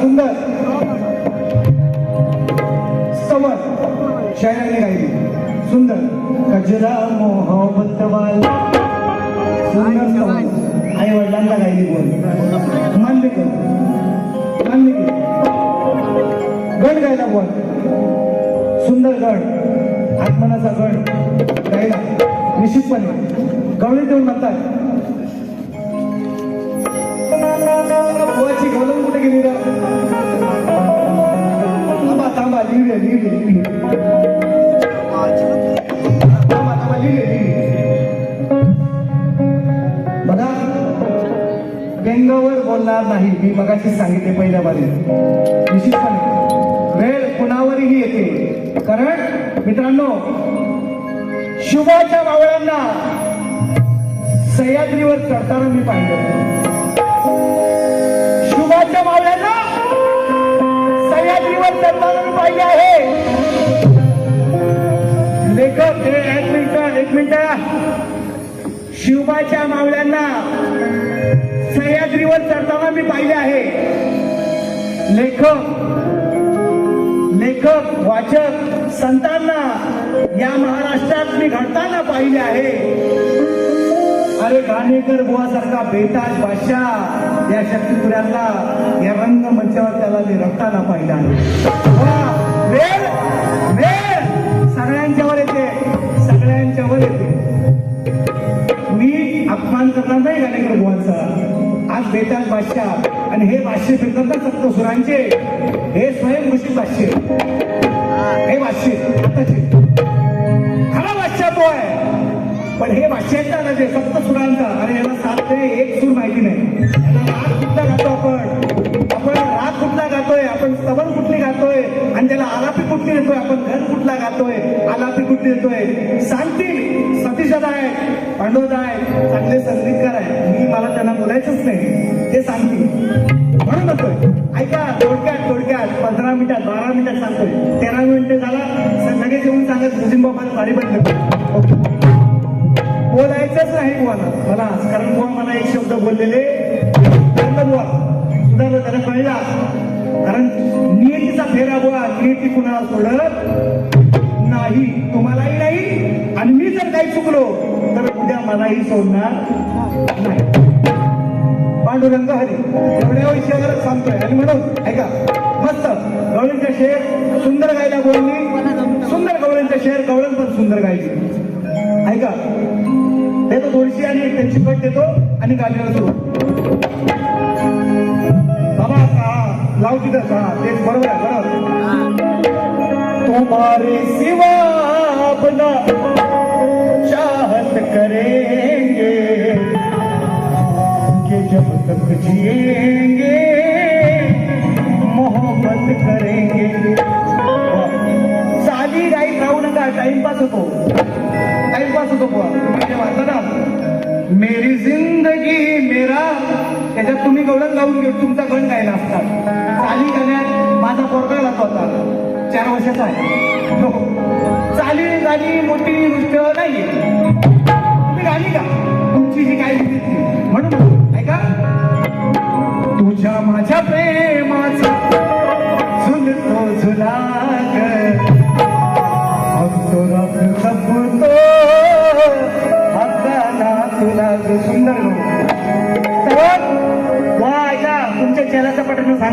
सुंदर. स्तवन शायराने गायली. सुंदर. गजरा मोहब्बत वाला. सुंदर आई वडिलांना गायली बोल. मान्य कर मान्य कर गण गायला बोल. सुंदर गण आत्मनाचा गण गायला. निश्चितपणे. गवळी देऊन म्हणतात. बुवाची गवळण कुठे गेली रे? थांबा थांबा लिहिले लिहिले लिहिले. थांबा थांबा लिहिले लिहिले. बघा व्यंगावर बोलणार नाही. मी मगाशी सांगितले पहिल्या बारी निश्चितपणे वेळ कुणावरही येते. कारण मित्रांनो शुभाच्या मावळ्यांना सह्याद्रीवर चढताना मी पाहिलं. शुभाच्या मावळ्यांना सह्याद्रीवर चढताना पाहिजे आहे. लेखक एक मिनिट एक मिनिट. शिवबाच्या मावळ्यांना सह्याद्रीवर चढताना मी पाहिले आहे. लेखक लेखक वाचक संतांना या महाराष्ट्रात मी घडताना पाहिले आहे. अरे घाणेकर बुवासारखा बेताज बादशाह या शक्तीपुऱ्याला या रंगमंचावर त्याला रक्ताना पाहिला वेळ वेळ सगळ्यांच्यावर येते सगळ्यांच्यावर येते. मी अपमान करणार नाही घाणेकर बुवांचा. आज बेताज बादशाह आणि हे भाष्य फिरतात ना सप्तसुरांचे हे मुशी भाष्य. हे भाष्य. आताचे खरा भाष्य तो आहे. पण हे भाष्यांचा ना जे सप्त सुरांचा. अरे याला सात ते एक सूर माहिती नाही. याला राग कुठला गातो आपण? आपण राग कुठला गातोय? आपण सबल कुठली गातोय? आणि त्याला आलापी कुठली देतोय? आपण घर कुठला गातोय? आलापी कुठली देतोय? सांगतील. सतीशदा आहे पांडवदा आहे चांगले संगीतकार आहे. मी मला त्यांना बोलायचंच नाही. ते सांगतील. म्हणून म्हणतोय. ऐका थोडक्यात थोडक्यात पंधरा मिनिटात बारा मिनिटात सांगतोय. तेरा मिनिटं झाला लगेच येऊन सांगत भुजिंग बाबाला बंद ओके. बोलायचंच नाही बुवाला मला कारण बुवा मला एक शब्द बोललेले बुवा. सुधारलं त्याला कळला कारण नियतीचा फेरा बुवा नियती कुणाला सोडत नाही. तुम्हालाही नाही आणि मी जर काही चुकलो तर उद्या मलाही सोडणार नाही. पांडुरंग हरी. एवढ्या विषयावर सांगतोय. आणि म्हणून ऐका मस्त. गवळींचा शेर सुंदर गायला बोलली. सुंदर गवळींचा शेर गवळण पण सुंदर गायली. ऐका देतो थोडीशी आणि एक त्यांची कट देतो आणि गाण्याला सुरू बाबा हा लाव तिथं हा तेच बरोबर आहे बरोबर. तुम्हारे सिवा अपना चाहत करेंगे कि जब तक जिएंगे तुमचा गण गायला असतात. चाली गाण्यात माझा पोरगा गातो आता. चार वर्षाचा आहे. हो. चाली गाणी मोठी गोष्ट नाही तुम्ही गाणी का तुमची जी काय म्हणून म्हणतो. ऐका. तुझ्या माझ्या प्रेम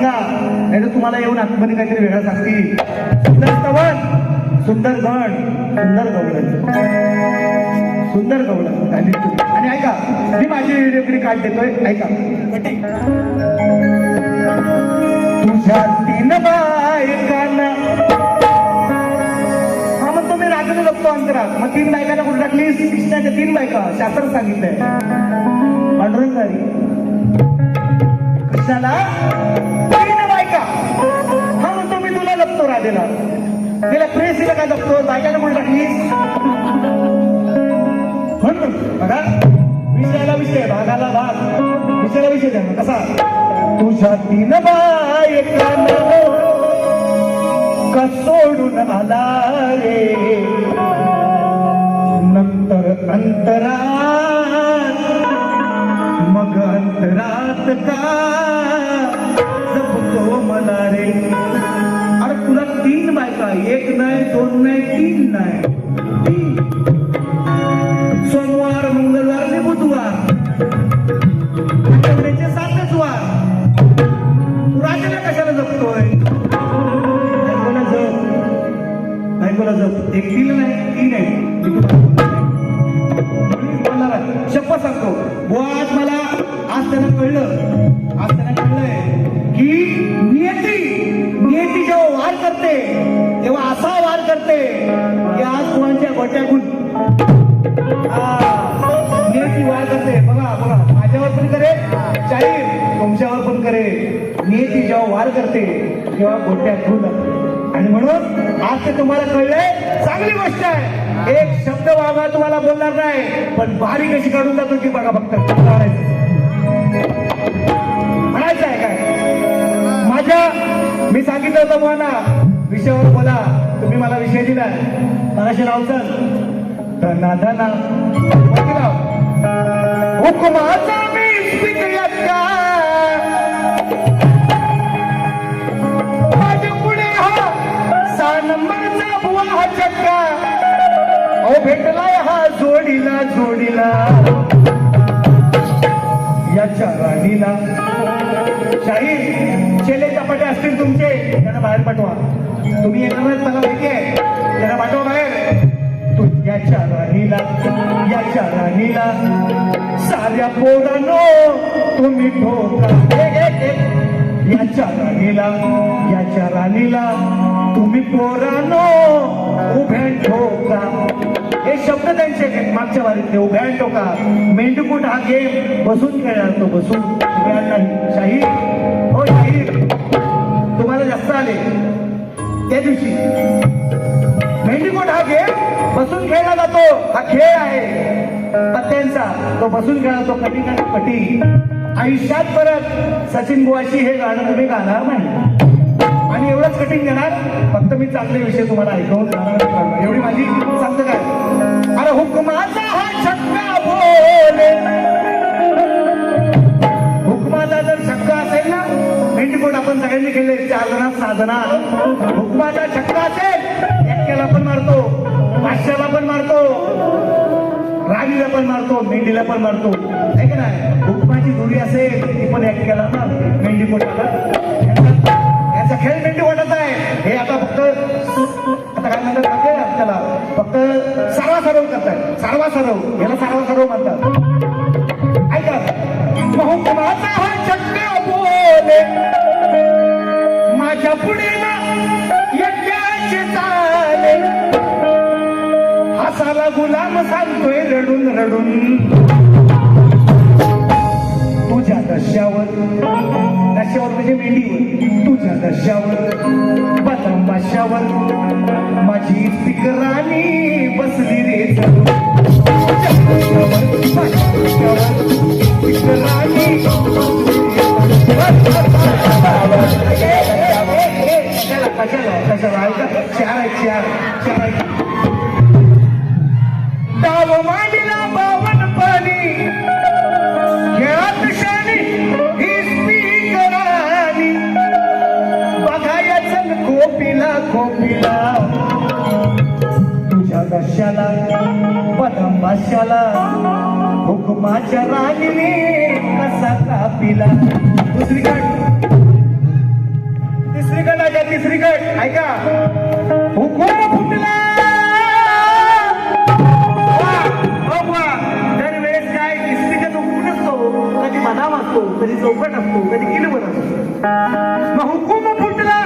सांगा. नाही तर तुम्हाला येऊन आतमध्ये काहीतरी वेगळं सांगतील. सुंदर स्तवन सुंदर गण सुंदर गवळण. सुंदर गवळण आणि ऐका मी माझी रेकडी कार्ड देतोय? ऐका. तुझ्या तीन बायकांना. हा मग तुम्ही रागाने लपतो अंतरात. मग तीन बायकांना कुठे टाकलीस? कृष्णाच्या तीन बायका. शास्त्र सांगितलंय. पांडुरंगारी झाला? बायका. हा म्हणतो तुम्ही तुला लपतो राधेला गेल्या प्रेसीला काय लपतो बायकांना म्हणून टाकलीस म्हणून बघा. विषयाला विषय भागाला भाग. विषयाला विषय द्या कसा? तुझ्या तीन बायका सोडून आला रे? नंतर अंतरा हात का? जपतो मला रे. अरे तुला तीन बायका एक नाही दोन नाही तीन नाही. सोमवार मंगलवार आणि बुधवार. त्याचे वार. तू कशाला जपतोय? मला जप. नाही मला जप. एक तीन नाही तीन आहे. शप्प सांगतो. साहेब तुमच्यावर पण करे ती जेव्हा वार करते तेव्हा गोट्या धुल आणि म्हणून आज ते तुम्हाला कळलंय चांगली गोष्ट आहे. एक शब्द वागा तुम्हाला बोलणार नाही. पण बारी कशी काढून जातो ती बघा फक्त. म्हणायचं आहे काय? माझ्या मी सांगितलं होतं मुलांना विषयावर बोला. तुम्ही मला विषय दिला मनाशी लावचं धना धना वरती हुकुमाचा नंबरचा बुवा हा चक्का. अहो भेटलाय हा जोडीला जोडीला. याच्या राणीला. शाहीर चेले चपाटे असतील तुमचे त्यांना बाहेर पाठवा. तुम्ही येणार मला माहिती आहे त्यांना पाठवा बाहेर. तू याच्या राणीला याच्या राणीला. साऱ्या पोरानो तुम्ही ठोका. याच्या राणीला याच्या राणीला तुम्ही पोरानो उभ्या ठोका. हे शब्द त्यांचे मागच्या वारीतले उभ्या ठोका. मेंढकूट हा गेम बसून खेळणार तो बसून उभ्या नाही. शाहीर हो शाहीर तुम्हाला जास्त आले. त्या दिवशी मेंढकूट हा गेम बसून खेळला जातो. हा खेळ आहे. पत्त्यांचा. तो बसून खेळला तो कधी का कटी आयुष्यात परत सचिन बुवाशी हे गाणं तुम्ही गाणार नाही. आणि एवढंच कठीण देणार फक्त मी चांगले विषय तुम्हाला ऐकवून जाणार एवढी माझी सांगतो काय? अरे हुकमाचा हा छक्का बोले. हुकमाचा जर छक्का असेल ना मेंढीकोट आपण सगळ्यांनी केले चार जणात सहा जणात हुकमाचा छक्का असेल एक्क्याला पण मारतो पाचशेला पण मारतो. राणीला पण मारतो मेंढीला पण मारतो. आहे का नाही? भूकपाची जोडी असेल ती पण ऍक्ट केला ना मेंढीकोटाला यांचा याचा खेळ मेंढीकोटाचा आहे. हे आता फक्त आता काय म्हणतात त्याला फक्त सारवा सारव करतात सारवा सारव. याला सारवा सराव म्हणतात. ऐका. हा बोले माझ्या पुढे गुलाम सांगतोय रडून रडून तुझ्या दशावर दशावर म्हणजे मेंढीवर तुझ्या दशावर बदाम माशावर माझी तिकराणी बसली रे कशाला कशाला ऐका चार चार चार डाव मांडला बावन पाणी. खेळात शाणी ही स्पीकरानी बघायचं कोपिला कोपिला. तुझ्या दशाला बदाम भाष्याला हुकुमाच्या राणीने कसा कापिला. दुसरी गट तिसरी गट आहे तिसरी गट ऐका. असतो कधी चौकट असतो कधी किलोवर असतो. मग हुकूम फुटला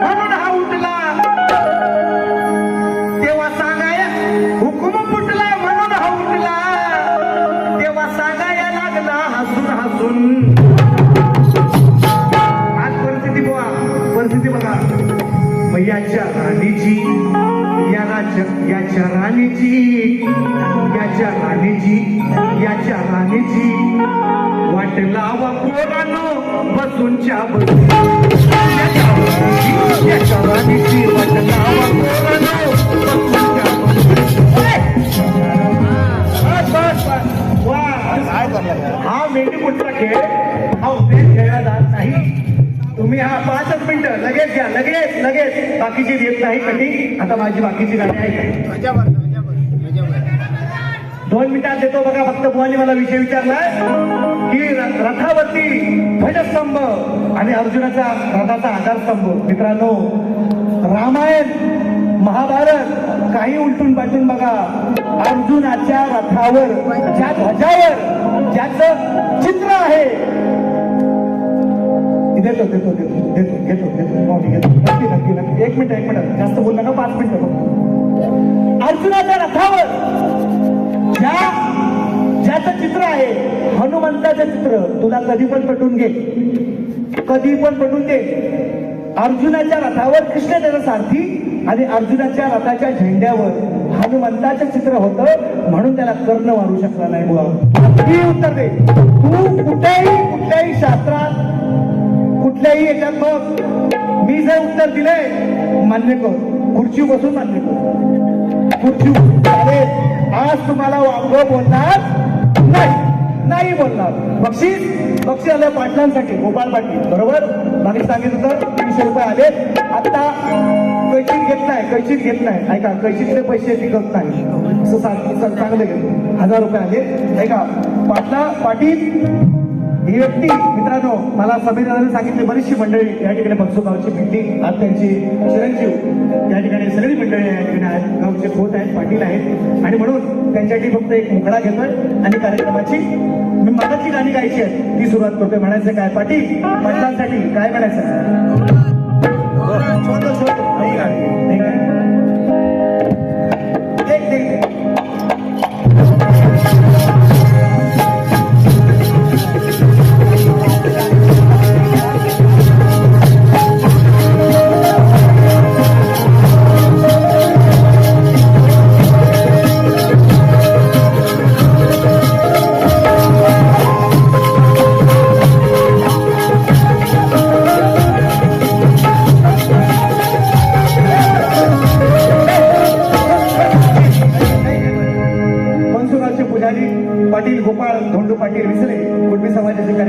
म्हणून हा उठला. तेव्हा सांगाया हुकूम फुटला म्हणून हा उठला. तेव्हा सांगाया लागला हसून हसून. आज परिस्थिती बघा परिस्थिती बघा. मैयाच्या राणीची या राजा याच्या राणीची याच्या राणीची याच्या राणीची. वाट लावा पोरानो बसून याच्या वाट लावा पोरानो बस, बस, हा मेंढी कुठला खेळ? हा उपयोग खेळला जात नाही. तुम्ही हा पाचच मिनिटं लगेच घ्या लगेच लगेच. बाकीची देत नाही कधी. आता माझी बाकीची गाणी ऐका दोन मिनिटात देतो बघा फक्त बुवानी मला विषय विचारलाय. की रथावरती ध्वजस्तंभ आणि अर्जुनाचा रथाचा आधारस्तंभ. मित्रांनो रामायण महाभारत काही उलटून पालटून बघा. अर्जुनाच्या रथावर ज्या ध्वजावर ज्याचं चित्र आहे. देतो देतो देतो देतो घेतो घेतो घेतो. नक्की नक्की नक्की. एक मिनिट एक मिनिट. जास्त बोल नका पाच मिनिट अर्जुनाच्या रथावर ज्या ज्याचं चित्र आहे. हनुमंताचं चित्र. तुला कधी पण पटून घे. कधी पण पटून दे. अर्जुनाच्या रथावर कृष्ण त्याचा सारथी आणि अर्जुनाच्या रथाच्या झेंड्यावर हनुमंताचं चित्र होतं म्हणून त्याला कर्ण मारू शकला नाही बुवा. ही उत्तर दे. तू कुठल्याही कुठल्याही शास्त्रात कुठल्याही याच्यात बघ. मी जे उत्तर दिलंय मान्य कर. खुर्ची बसून मान्य कर. खुर्ची अरे आज तुम्हाला वांग बोलणार नाही नाही बोलणार. बक्षीस बक्षीस आलं पाटलांसाठी गोपाल पाटील बरोबर? मागे सांगितलं तर तीनशे रुपये आले. आता कैशीत घेत नाही कैशीत घेत नाही. ऐका कैशीतले पैसे टिकत नाही. असं सांग- चांगलं घेतो हजार रुपये आले. ऐका पाटला पाटील ही व्यक्ती मित्रांनो मला दादाने सांगितले बरीचशी मंडळी या ठिकाणी बक्षू गावची भेटली आज त्यांची चिरंजीव या ठिकाणी सगळी मंडळी या ठिकाणी आहेत गावचे खोत आहेत पाटील आहेत. आणि म्हणून त्यांच्यासाठी फक्त एक मुकडा घेतोय आणि कार्यक्रमाची मी गाणी गायची आहेत. ती सुरुवात करतोय. म्हणायचं काय? पाटील पाटलांसाठी काय म्हणायचं? छोटं छोटं.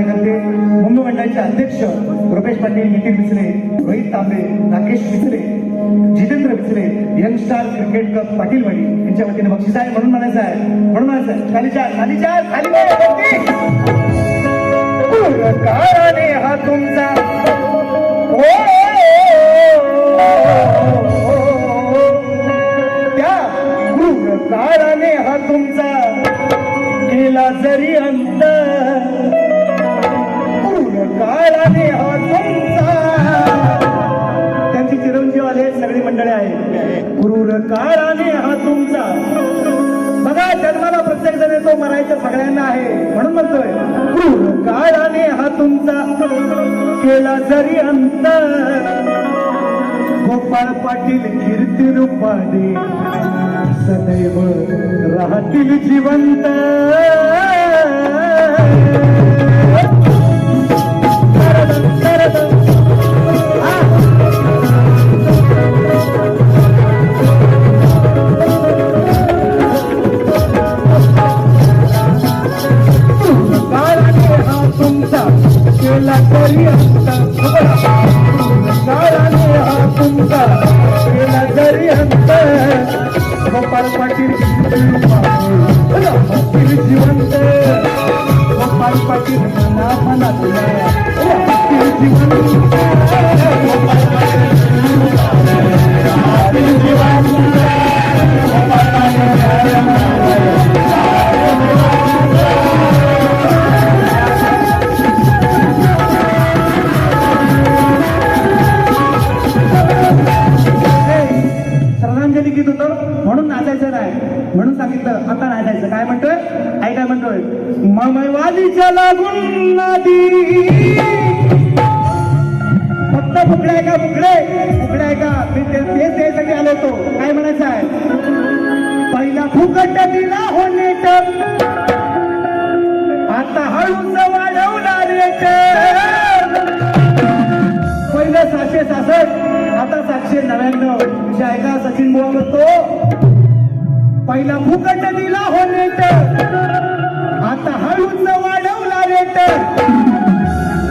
कार्यकर्ते मुंबई मंडळाचे अध्यक्ष रुपेश पाटील नितीन मिसरे रोहित तांबे Rakesh Misre Jitendra Misre young star cricket cup Patilwadi यांच्या वतीने बक्षीस आहे. म्हणून म्हणायचं आहे म्हणून म्हणायचं आहे खाली चार खाली चार खाली हा तुमचा त्या क्रूर काळाने हा तुमचा केला जरी अंतर. हो तुमचा. त्यांची चिरंजीव आले सगळी मंडळी आहेत. क्रूर काळाने हा तुमचा. बघा जन्माला प्रत्येक जण येतो मरायचं सगळ्यांना आहे. म्हणून म्हणतोय क्रूर काळाने हा तुमचा. केला जरी अंत गोपाळ पाटील कीर्ती रूपाने सदैव राहतील जिवंत. दिला हो नेट. आता हळूच वाढवला रेट पहिलं सहाशे सासष्ट आता सातशे नव्याण्णव. विषय ऐका सचिन बुवा म्हणतो पहिला फुकट दिला हो नेट. आता हळूच वाढवला रेट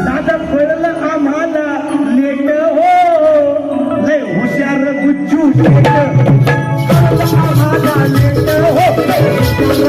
दादा पडलं आम्हाला लेट हो. लय हुशार गुच्चू आम्हाला लेट हो.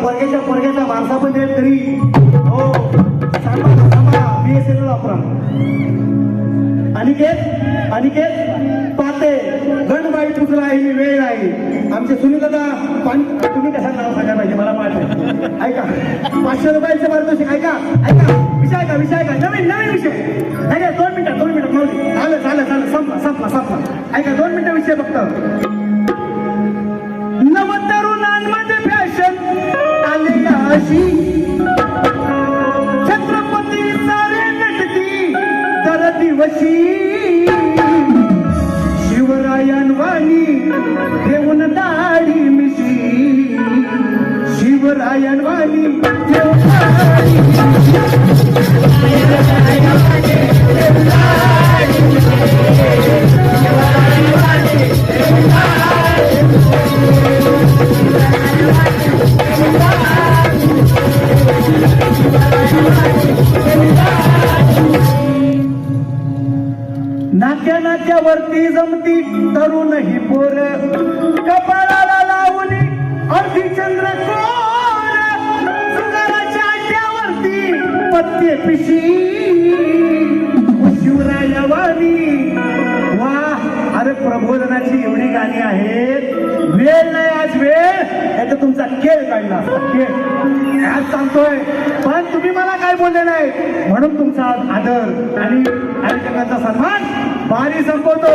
पोरग्याच्या पोरग्याचा वारसा पण देत तरी. हो सांगा सांगा बी एस एन वापरा. अनिकेत अनिकेत पाते गणबाई पुतला ही वेळ आहे. आमचे सुनील दादा पाणी तुम्ही कशा नाव सांगा पाहिजे? मला माहीत ऐका. पाचशे रुपयाचे पारितोषिक ऐका. ऐका. विषय का विषय का नवीन नवीन विषय. नाही दोन मिनिटं दोन मिनिटं माऊली. झालं झालं झालं. संपला संपला संपला. ऐका दोन मिनिटं विषय फक्त. नवतरुणांमध्ये फॅशन. अशी. छत्रपती सारे नटती तर दिवशी. शिवरायांवाणी देऊन दाढी मिशी. शिवरायणवाणी देऊन दाढी नाक्या नाक्यावरती जमती तरुण ही पोर. कपाळाला लावली अर्धी चंद्र सुगाराच्या अड्ड्यावरती पत्ते पिशी. शिवरायवाणी अरे प्रबोधनाची एवढी गाणी आहेत. वेळ नाही आज वेळ. याचा तुमचा खेळ काढला खेळ. आज सांगतोय. पण तुम्ही मला काय बोलले नाही? म्हणून तुमचा आदर आणि कार्यक्रमाचा सन्मान बारी संपवतो.